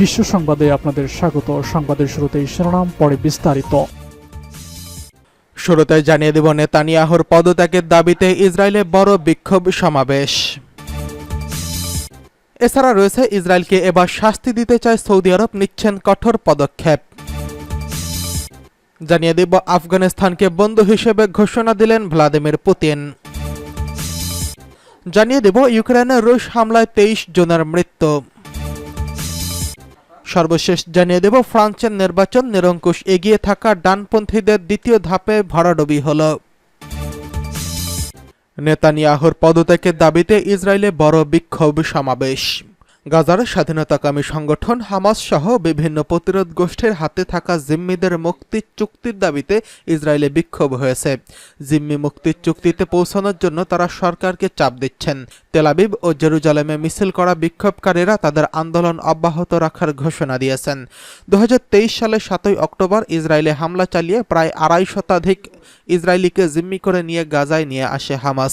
বিশ্ব সংবাদে আপনাদের স্বাগত। সংবাদের শুরুতেই শিরোনাম, পরে বিস্তারিত। শুরুতে জানিয়ে দেব, নেতানিয়াহুর পদত্যাগের দাবিতে ইসরায়েলে বড় বিক্ষোভ সমাবেশ। এছাড়া রয়েছে, ইসরায়েলকে এবার শাস্তি দিতে চায় সৌদি আরব, নিচ্ছেন কঠোর পদক্ষেপ। জানিয়ে দেব, আফগানিস্তানকে বন্ধু হিসেবে ঘোষণা দিলেন ভ্লাদিমির পুতিন। জানিয়ে দেব, ইউক্রেনে রুশ হামলায় তেইশ জনের মৃত্যু। সর্বশেষ জানিয়ে দেব, ফ্রান্সের নির্বাচন নিরঙ্কুশ এগিয়ে থাকা ডানপন্থীদের দ্বিতীয় ধাপে ভরাডবি হল। নেতানিয়াহুর পদত্যাগের দাবিতে ইসরায়েলে বড় বিক্ষোভ সমাবেশ। গাজার স্বাধীনতাকামী সংগঠন হামাস সহ বিভিন্ন প্রতিরোধ গোষ্ঠীর হাতে থাকা জিম্মিদের মুক্তির চুক্তির দাবিতে ইসরায়েলে বিক্ষোভ হয়েছে। জিম্মি মুক্তির চুক্তিতে পৌঁছানোর জন্য তারা সরকারকে চাপ দিচ্ছেন। তেলাবিব ও জেরুজালেমে মিছিল করা বিক্ষোভকারীরা তাদের আন্দোলন অব্যাহত রাখার ঘোষণা দিয়েছেন। দু হাজার তেইশ সালের সাতই অক্টোবর ইসরায়েলে হামলা চালিয়ে প্রায় আড়াই শতাধিক ইসরায়েলিকে জিম্মি করে নিয়ে গাজায় নিয়ে আসে হামাস।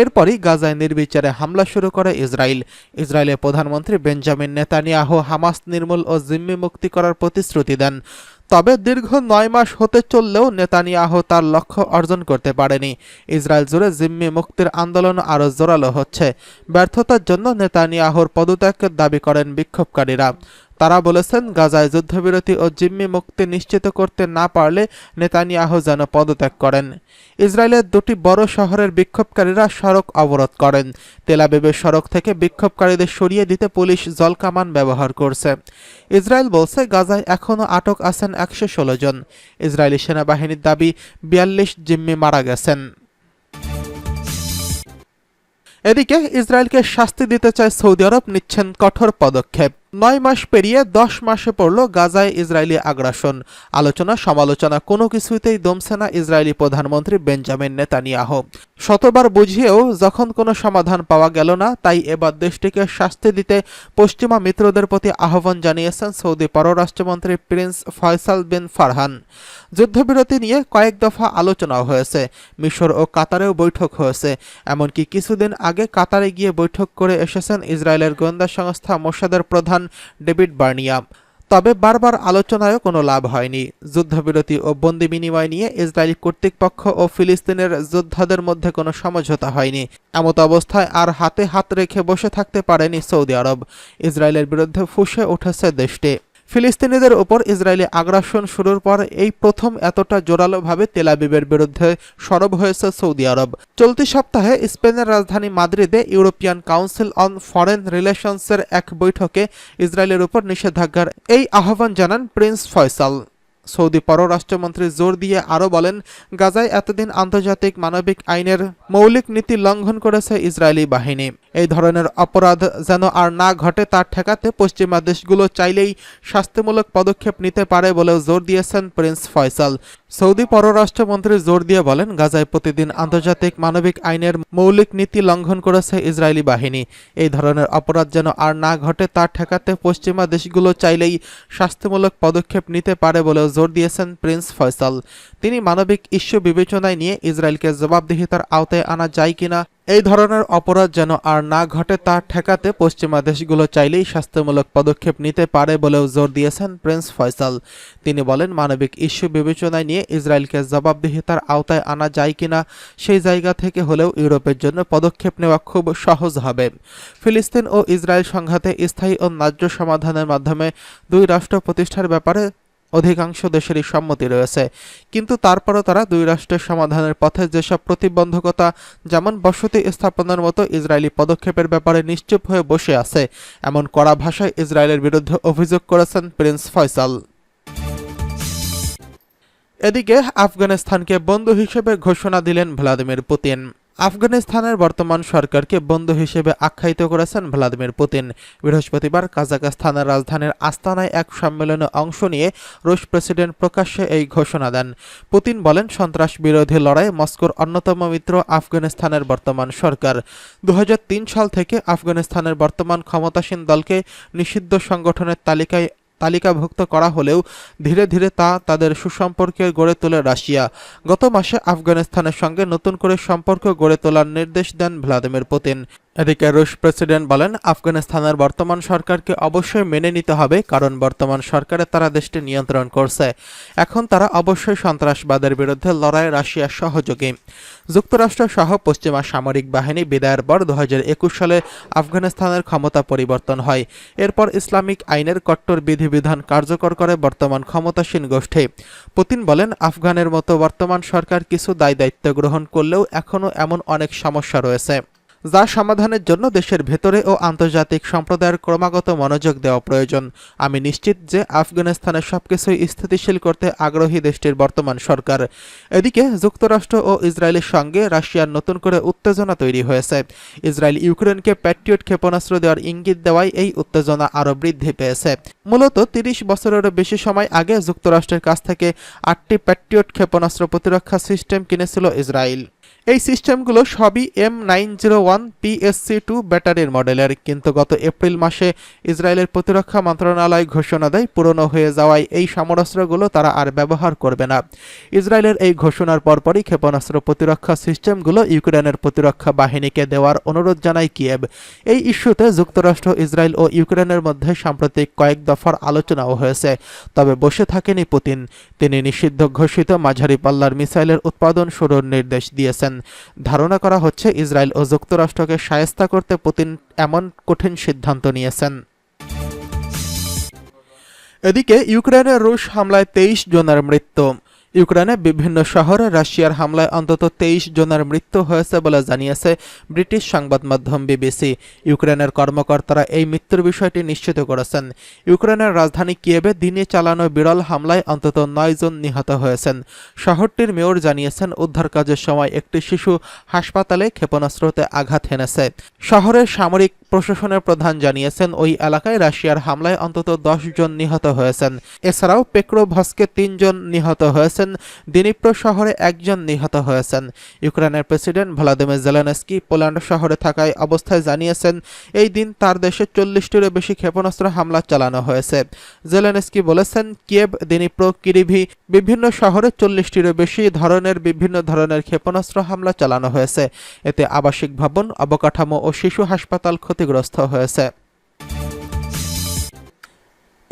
এরপরই গাজায় নির্বিচারে হামলা শুরু করে ইসরায়েল। ইসরায়েলের প্রধানমন্ত্রী বেঞ্জামিন নেতানিয়াহু হামাস নির্মূল ও জিম্মি মুক্তি করার প্রতিশ্রুতি দেন। তবে দীর্ঘ নয় মাস হতে চললেও নেতানিয়াহু তার লক্ষ্য অর্জন করতে পারেনি। ইসরায়েল জুড়ে জিম্মি মুক্তির আন্দোলন আরও জোরালো হচ্ছে। ব্যর্থতার জন্য নেতানিয়াহুর পদত্যাগের দাবি করেন বিক্ষোভকারীরা। তারা বলেছেন, গাজায় যুদ্ধবিরতি ও জিম্মি মুক্তি নিশ্চিত করতে না পারলে নেতানিয়াহু যেন পদত্যাগ করেন। ইসরায়েলের দুটি বড় শহরের বিক্ষোভকারীরা সড়ক অবরোধ করেন। তেলাবিবের সড়ক থেকে বিক্ষোভকারীদের সরিয়ে দিতে পুলিশ জলকামান ব্যবহার করছে। ইসরায়েল বলছে, গাজায় এখনও আটক আছেন একশো ষোলো জন। ইসরায়েলি সেনাবাহিনীর দাবি, বিয়াল্লিশ জিম্মি মারা গেছেন। এদিকে ইসরায়েলকে শাস্তি দিতে চায় সৌদি আরব, নিচ্ছেন কঠোর পদক্ষেপ। নয় মাস পেরিয়ে দশ মাসে পড়ল গাজায় ইসরায়েলি আগ্রাসন। আলোচনা, সমালোচনা, কোনো কিছুতেই দমছে না ইসরায়েলি প্রধানমন্ত্রী বেঞ্জামিন নেতানিয়াহ। শতবার বুঝিয়েও যখন কোনো সমাধান পাওয়া গেল না, তাই এবার দেশটিকে শাস্তি দিতে পশ্চিমা মিত্রদের প্রতি আহ্বান জানিয়েছেন সৌদি পররাষ্ট্রমন্ত্রী প্রিন্স ফয়সাল বিন ফারহান। যুদ্ধবিরতি নিয়ে কয়েক দফা আলোচনাও হয়েছে। মিশর ও কাতারেও বৈঠক হয়েছে। এমনকি কিছুদিন আগে কাতারে গিয়ে বৈঠক করে এসেছেন ইসরায়েলের গোয়েন্দা সংস্থা মোসাদের প্রধান ডেভিড বার্নিয়া তবে বারবার আলোচনায়ও কোনো লাভ হয়নি। যুদ্ধবিরতি ও বন্দি বিনিময় নিয়ে ইসরায়েলি কর্তৃপক্ষ ও ফিলিস্তিনের যোদ্ধাদের মধ্যে কোনো সমঝোতা হয়নি। এমত অবস্থায় আর হাতে হাত রেখে বসে থাকতে পারেনি সৌদি আরব। ইসরায়েলের বিরুদ্ধে ফুসে উঠেছে দেশটি। ফিলিস্তিনিদের ওপর ইসরায়েলি আগ্রাসন শুরুর পর এই প্রথম এতটা জোরালোভাবে তেলাবিবের বিরুদ্ধে সরব হয়েছে সৌদি আরব। চলতি সপ্তাহে স্পেনের রাজধানী মাদ্রিদে ইউরোপিয়ান কাউন্সিল অন ফরেন রিলেশনসের এক বৈঠকে ইসরায়েলের উপর নিষেধাজ্ঞার এই আহ্বান জানান প্রিন্স ফয়সাল। সৌদি পররাষ্ট্রমন্ত্রী জোর দিয়ে আরও বলেন, গাজায় এতদিন আন্তর্জাতিক মানবিক আইনের মৌলিক নীতি লঙ্ঘন করেছে ইসরায়েলি বাহিনী। এই ধরনের অপরাধ যেন আর না ঘটে, তা ঠেকাতে পশ্চিমা দেশগুলো চাইলেই শাস্তিমূলক পদক্ষেপ নিতে পারে বলেও জোর দিয়েছেন প্রিন্স ফয়সাল। সৌদি পররাষ্ট্রমন্ত্রী জোর দিয়ে বলেন, গাজায় প্রতিদিন আন্তর্জাতিক মানবিক আইনের মৌলিক নীতি লঙ্ঘন করেছে ইসরায়েলি বাহিনী। এই ধরনের অপরাধ যেন আর না ঘটে, তা ঠেকাতে পশ্চিমা দেশগুলো চাইলেই শাস্তিমূলক পদক্ষেপ নিতে পারে বলেও জোর দিয়েছেন প্রিন্স ফয়সাল। তিনি মানবিক ইস্যু বিবেচনায় নিয়ে ইসরায়েলকে জবাবদিহিতার আওতায় আনা যায় কিনা এই ধরনের অপরাধ যেন আর না ঘটে তা ঠেকাতে পশ্চিমা দেশগুলো চাইলেই শাস্তিমূলক পদক্ষেপ নিতে পারে বলেও জোর দিয়েছেন প্রিন্স ফয়সাল। তিনি বলেন, মানবিক ইস্যু বিবেচনায় নিয়ে ইসরায়েলকে জবাবদিহিতার আওতায় আনা যায় কিনা সেই জায়গা থেকে হলেও ইউরোপের জন্য পদক্ষেপ নেওয়া খুব সহজ হবে। ফিলিস্তিন ও ইসরায়েল সংঘাতে স্থায়ী ও ন্যায্য সমাধানের মাধ্যমে দুই রাষ্ট্র প্রতিষ্ঠার ব্যাপারে অধিকাংশ দেশেরই সম্মতি রয়েছে। কিন্তু তারপরও তারা দুই রাষ্ট্রের সমাধানের পথে যেসব প্রতিবন্ধকতা, যেমন বসতি স্থাপনের মতো ইসরায়েলি পদক্ষেপের ব্যাপারে নিশ্চুপ হয়ে বসে আছে, এমন কড়া ভাষায় ইসরায়েলের বিরুদ্ধে অভিযোগ করেছেন প্রিন্স ফয়সাল। এদিকে আফগানিস্তানকে বন্ধু হিসেবে ঘোষণা দিলেন ভ্লাদিমির পুতিন। আফগানিস্তানের বর্তমান সরকারকে বন্ধু হিসেবে আখ্যায়িত করেছেন ভ্লাদিমির পুতিন। বৃহস্পতিবার কাজাকস্তানের রাজধানীর আস্তানায় এক সম্মেলনে অংশ নিয়ে রুশ প্রেসিডেন্ট প্রকাশ্যে এই ঘোষণা দেন। পুতিন বলেন সন্ত্রাস বিরোধী লড়াই মস্কোর অন্যতম মিত্র আফগানিস্তানের বর্তমান সরকার। দু হাজার তিন সাল থেকে আফগানিস্তানের বর্তমান ক্ষমতাসীন দলকে নিষিদ্ধ সংগঠনের তালিকায় তালিকাভুক্ত করা হলেও ধীরে ধীরে তা তাদের সুসম্পর্কে গড়ে তোলে রাশিয়া। গত মাসে আফগানিস্তানের সঙ্গে নতুন করে সম্পর্ক গড়ে তোলার নির্দেশ দেন ভ্লাদিমির পুতিন। এদিকে রুশ প্রেসিডেন্ট বলেন, আফগানিস্তানের বর্তমান সরকারকে অবশ্যই মেনে নিতে হবে, কারণ বর্তমান সরকারে তারা দেশটি নিয়ন্ত্রণ করছে। এখন তারা অবশ্যই সন্ত্রাসবাদের বিরুদ্ধে লড়াই রাশিয়ার সহযোগী। যুক্তরাষ্ট্র সহ পশ্চিমা সামরিক বাহিনী বিদায়ের পর দু হাজার একুশ সালে আফগানিস্তানের ক্ষমতা পরিবর্তন হয়। এরপর ইসলামিক আইনের কট্টর বিধিবিধান কার্যকর করে বর্তমান ক্ষমতাসীন গোষ্ঠী। পুতিন বলেন, আফগানের মতো বর্তমান সরকার কিছু দায় দায়িত্ব গ্রহণ করলেও এখনও এমন অনেক সমস্যা রয়েছে। যা সমাধানের জন্য দেশের ভেতরে ও আন্তর্জাতিক সম্প্রদায়ের ক্রমাগত মনোযোগ দেওয়া প্রয়োজন। আমি নিশ্চিত যে আফগানিস্তানের সবকিছুই স্থিতিশীল করতে আগ্রহী দেশটির বর্তমান সরকার। এদিকে যুক্তরাষ্ট্র ও ইসরায়েলের সঙ্গে রাশিয়ার নতুন করে উত্তেজনা তৈরি হয়েছে। ইসরায়েল ইউক্রেনকে প্যাট্রিয়ট ক্ষেপণাস্ত্র দেওয়ার ইঙ্গিত দেওয়ায় এই উত্তেজনা আরও বৃদ্ধি পেয়েছে। মূলত তিরিশ বছরেরও বেশি সময় আগে যুক্তরাষ্ট্রের কাছ থেকে আটটি প্যাট্রিয়ট ক্ষেপণাস্ত্র প্রতিরক্ষা সিস্টেম কিনেছিল ইসরায়েল। এই সিস্টেমগুলো সবই M nine zero one PSC two ব্যাটারির মডেলের। কিন্তু গত এপ্রিল মাসে ইসরায়েলের প্রতিরক্ষা মন্ত্রণালয় ঘোষণা দেয়, পুরনো হয়ে যাওয়ায় এই সমরাস্ত্রগুলো তারা আর ব্যবহার করবে না। ইসরায়েলের এই ঘোষণার পরপরই ক্ষেপণাস্ত্র প্রতিরক্ষা সিস্টেমগুলো ইউক্রেনের প্রতিরক্ষা বাহিনীকে দেওয়ার অনুরোধ জানায় কিয়েভ। এই ইস্যুতে যুক্তরাষ্ট্র, ইসরায়েল ও ইউক্রেনের মধ্যে সাম্প্রতিক কয়েক দফার আলোচনাও হয়েছে। তবে বসে থাকেনি পুতিন। তিনি নিষিদ্ধ ঘোষিত মাঝারি পাল্লার মিসাইলের উৎপাদন শুরুর নির্দেশ দিয়েছেন। ধারণা করা হচ্ছে ইসরায়েল ও যুক্তরাষ্ট্রকে সায়স্তা করতে পুতিন এমন কঠিন সিদ্ধান্ত নিয়েছেন। এদিকে ইউক্রেনের রুশ হামলায় তেইশ জনের মৃত্যু। ইউক্রেনে বিভিন্ন শহরে রাশিয়ার হামলায় অন্তত তেইশ জনের মৃত্যু হয়েছে বলে জানিয়েছে ব্রিটিশ সংবাদ মাধ্যম বিবিসি। ইউক্রেনের কর্মকর্তারা এই মৃত্যুর বিষয়টি নিশ্চিত করেছেন। ইউক্রেনের রাজধানী কিয়েবে দিনে চালানো বিরল হামলায় অন্তত নয় জন নিহত হয়েছেন। শহরটির মেয়র জানিয়েছেন, উদ্ধার কাজের সময় একটি শিশু হাসপাতালে ক্ষেপণাস্ত্রতে আঘাত হেনেছে। শহরের সামরিক প্রশাসনের প্রধান জানিয়েছেন, ওই এলাকায় রাশিয়ার হামলায় অন্তত দশ জন নিহত হয়েছেন। এছাড়াও পেক্রোভস্কে তিনজন নিহত হয়েছেন দিনিপ্র শহরে একজন নিহত হয়েছেন। ইউক্রেনের প্রেসিডেন্ট ভ্লাদিমির জেলেনস্কি পোল্যান্ড শহরে থাকায় অবস্থায় জানিয়েছেন, এই দিন তার দেশে চল্লিশটিরও বেশি ক্ষেপণাস্ত্র হামলা চালানো হয়েছে। জেলেনস্কি বলেছেন, কিয়েভ, দিনিপ্র, কিরিভি বিভিন্ন শহরে চল্লিশটিরও বেশি ধরনের বিভিন্ন ধরনের ক্ষেপণাস্ত্র হামলা চালানো হয়েছে। এতে আবাসিক ভবন, অবকাঠামো ও শিশু হাসপাতাল ক্ষতিগ্রস্ত হয়েছে।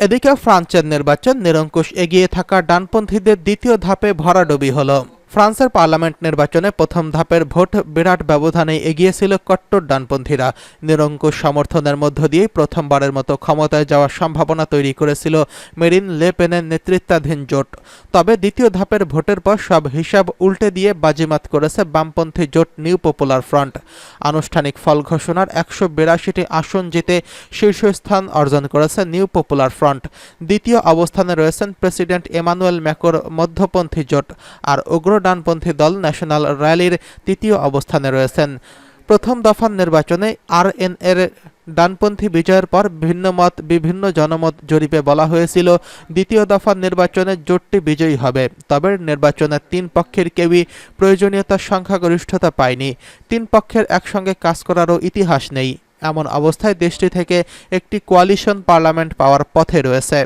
এদিকে ফ্রান্সের নির্বাচন নিরঙ্কুশ এগিয়ে থাকা ডানপন্থীদের দ্বিতীয় ধাপে ভরাডুবি হলো। ফ্রান্সের পার্লামেন্ট নির্বাচনে প্রথম ধাপের ভোট বিরাট ব্যবধানে এগিয়েছিল কট্টর ডানপন্থীরা। নিরঙ্কুশ সমর্থনের মধ্য দিয়েই প্রথমবারের মতো ক্ষমতায় যাওয়ার সম্ভাবনা তৈরি করেছিল মেরিন লে পেনের নেতৃত্বাধীন জোট। তবে দ্বিতীয় ধাপের ভোটের পর সব হিসাব উল্টে দিয়ে বাজিমাত করেছে বামপন্থী জোট নিউ পপুলার ফ্রন্ট। আনুষ্ঠানিক ফল ঘোষণার একশো বিরাশিটি আসন জিতে শীর্ষস্থান অর্জন করেছে নিউ পপুলার ফ্রন্ট। দ্বিতীয় অবস্থানে রয়েছেন প্রেসিডেন্ট এমানুয়েল ম্যাকোর মধ্যপন্থী জোট। আর উগ্র ডানপন্থী দল ন্যাশনাল র্যালির তৃতীয় অবস্থানে রয়েছেন। প্রথম দফার নির্বাচনে আরএন এর ডানপন্থী বিজয়ের পর ভিন্ন মত, বিভিন্ন জনমত জরিপে বলা হয়েছিল, দ্বিতীয় দফার নির্বাচনে জোটটি বিজয়ী হবে। তবে নির্বাচনের তিন পক্ষের কেউই প্রয়োজনীয়তার সংখ্যাগরিষ্ঠতা পায়নি। তিন পক্ষের একসঙ্গে কাজ করারও ইতিহাস নেই। এমন অবস্থায় দেশটি থেকে একটি কোয়ালিশন পার্লামেন্ট পাওয়ার পথে রয়েছে।